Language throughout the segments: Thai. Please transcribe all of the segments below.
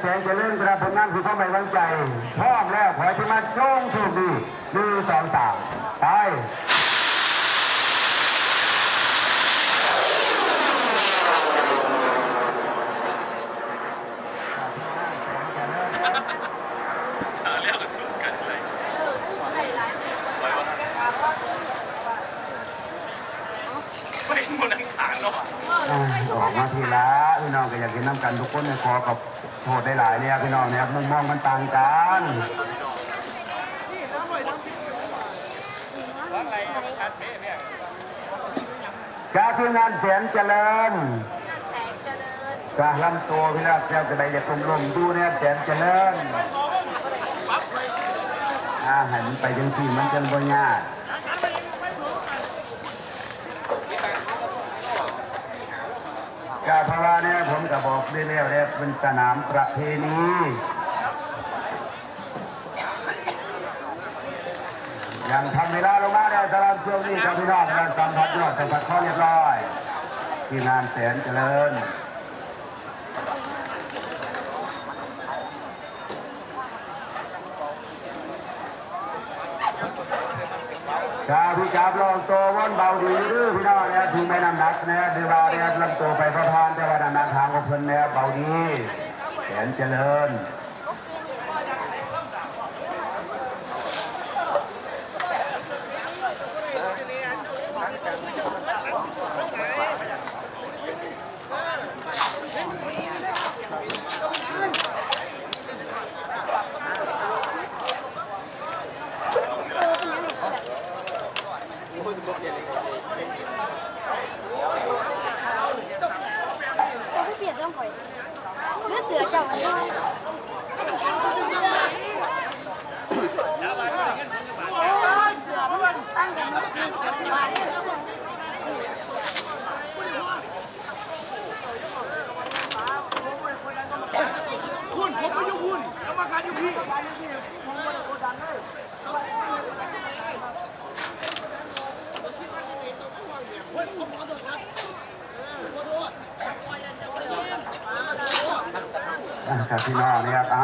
แสงเจริญกระผลงานคือความไม่วางใจพร้อมแล้วขอที่มาจงโชคดีหนึ่งสองสามไปเรียกกันสู้กันเลยไปวะไม่หมดนังขานเนาะออกมาทีละพี่น้องก็อยากกินน้ำกันทุกคนเนี่ยขอกับ โทษได้หลายเนี่ยพี่น้องเนี่ยมุมมองมันต่างกันการทีมงานแสนเจริญการลำตัวพี่น้องเจ้าจะได้อย่าตรงลมดูเนี่ยแสนเจริญอาหันไปจังที่มันจะบ่ยาก กาพราเนี่ยผมก็บอกเรื่อยๆเนี่ยเป็นสนามประเพณียังทำเวลาลงมาได้ตารางช่วงนี้ครับพี่น้องการสัมผัสยอดสัมผัสข้อเรียบร้อย ที่งานแสนเจริญ กาพี่กาบลองโตวนเบาดีหรือพี่น้องเนี่ยถึงไม่น้ำหนักเนี่ยดีว่าเนี่ยลำตัวไปพระพานแต่ว่าน้ำหนักทางของเพิ่นเนี่ยเบาดีแขนเจริญ เขาเปลี่ยนเรื่องหอยเนื้อเสือเจ้าอันนี้เสือมันตั้งกันเมื่อปีสองพันคุณผมก็อยู่คุณกรรมการยู่พี่ อะครับพี่น้องเนี่ยครับเอา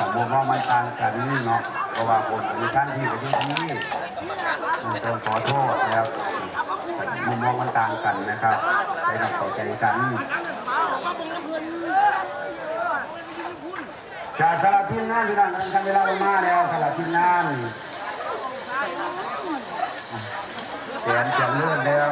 สมมติว่ามันต่างกันเนาะเพราะว่าคนมีท่านที่กับที่นี่ต้องขอโทษนะครับมุมมองมันต่างกันนะครับใจต้องเข้าใจกันจากสลับทีมงานที่นั่นทำเวลาลงมาแล้วสลับทีมงานเสียนเสียงเลื่อนแล้ว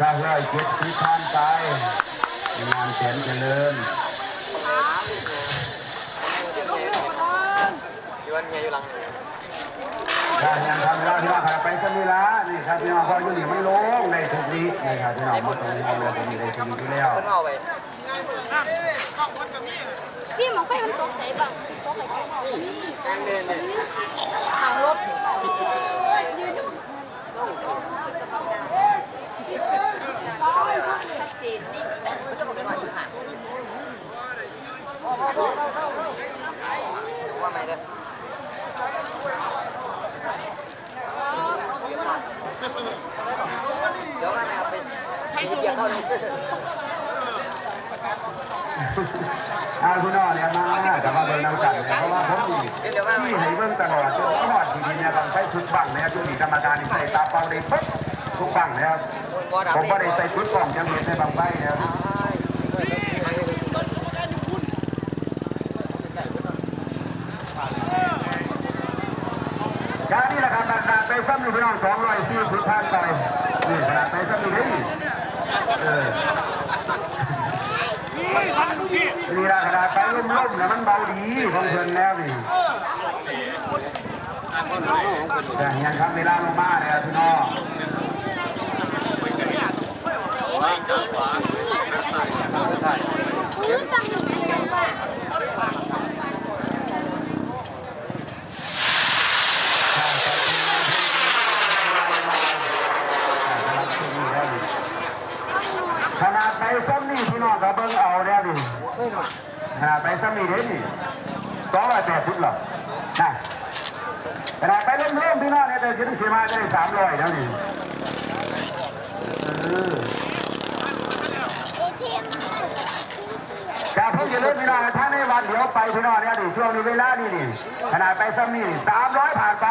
ข้าร้อยเจ็ดสิบพันไปงานแสนเจริญอยู่วันเมียอยู่หลังการงานทำแล้วที่ว่าไปสมิละนี่ครับพี่น้องพออยู่นี่มันลงในทุกนี้นี่ครับพี่น้องมาตรงนี้เราจะมีในทุกนี้ที่แล้วเพิ่นเอาไปพี่มันไฟมันตกใส่บังตกใส่ไก่แจ้งเดินเนี่ยทางรถชัดเจนนี่ ว่าไม่เด้อ เดี๋ยวมาเอาไปให้เกียร์เข้าเลยอาพี่น้องเนี่ยมาแต่ว่าเบิ่งน้ำกันเนี่ยเพราะว่าผมมีที่ให้เบิ่งตลอดจนทอดทีนี้เนี่ยต้องใช้ชุดบังเนี่ยชุดนี้กรรมการนี่ใส่ตาเป้าได้ปุ๊บทุกบังนะครับผมก็ได้ใส่ชุดกล่องยังเห็นในบางใบนะครับ การนี่แหละครับขนาดไป ซ้ำอยู่พี่น้องสองร้อยสี่สิบพันไปนี่ขนาดไปซ้ำอยู่นี่เออนี่ละขนาดไปล้มๆเนี่ยมันเบาดีของเพื่อนแล้วนี่แต่ยังทำเวลาลงมาเนี่ยพี่น้อง พื้นตั้งอยู่ในกันว่า ขนาดไปซ้ำนี่พี่น้องกับ เบิ้งเอาเนี่ยดิขนาดไปซ้ำนี่เด้นี่สองร้อยแปดสิบหรอนะขนาดไปเริ่มๆพี่น้องเนี่ยแต่ถึงสีมาจะได้สามร้อยแล้วนี่อเอทีเอ็มจะเพิ่งจะเล่นพี่น้องท่านในวันเดี๋ยวไปพี่น้องเนี่ยดิช่วงนี้เวลานี่นี่ขนาดไปซ้ำนี่สามร้อยผ่านไป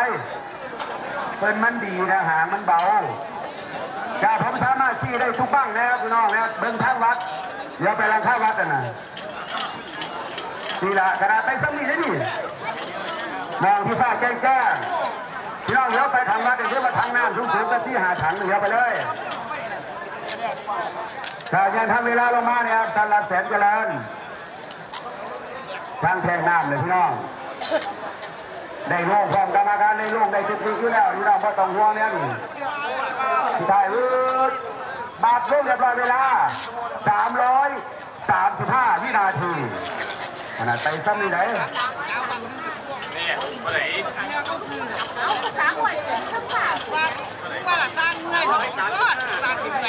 เป็นมันดีนะหางมันเบาจะผมสามารถ ชี้ได้ทุกบ้างนะครับพี่น้องนะเบิ่งทางวัดเดี๋ยวไปรังข้าวัดกันนะนี่ละขนาดไปซ้ำนี่เลยนี่มองที่ฟ้าแจ้งแจ้งพี่น้องเดี๋ยวไปทางวัดเดี๋ยวมาทางน้ำสูงสูงกันที่หาถังเดี๋ยวไปเลยถ้ายังทำเวลาลงมาเนี่ยครับตลาดแสนเจริญทางแทงน้ำเลยพี่น้องได้โล่งพร้อมกรรมการได้โล่งได้สิทธิอยู่แล้วพี่น้องก็ต้องห่วงเนี่ยนี่ใช่อืด บาทช่วงเรียบร้อยเวลา 335 วินาทีขนาดไปซ้ำนี่ไหนนี่ก็ไหนเอาภาษาหวยทั้งฝากว่าละสร้างเงื่อนของก็สร้างสิ่งใน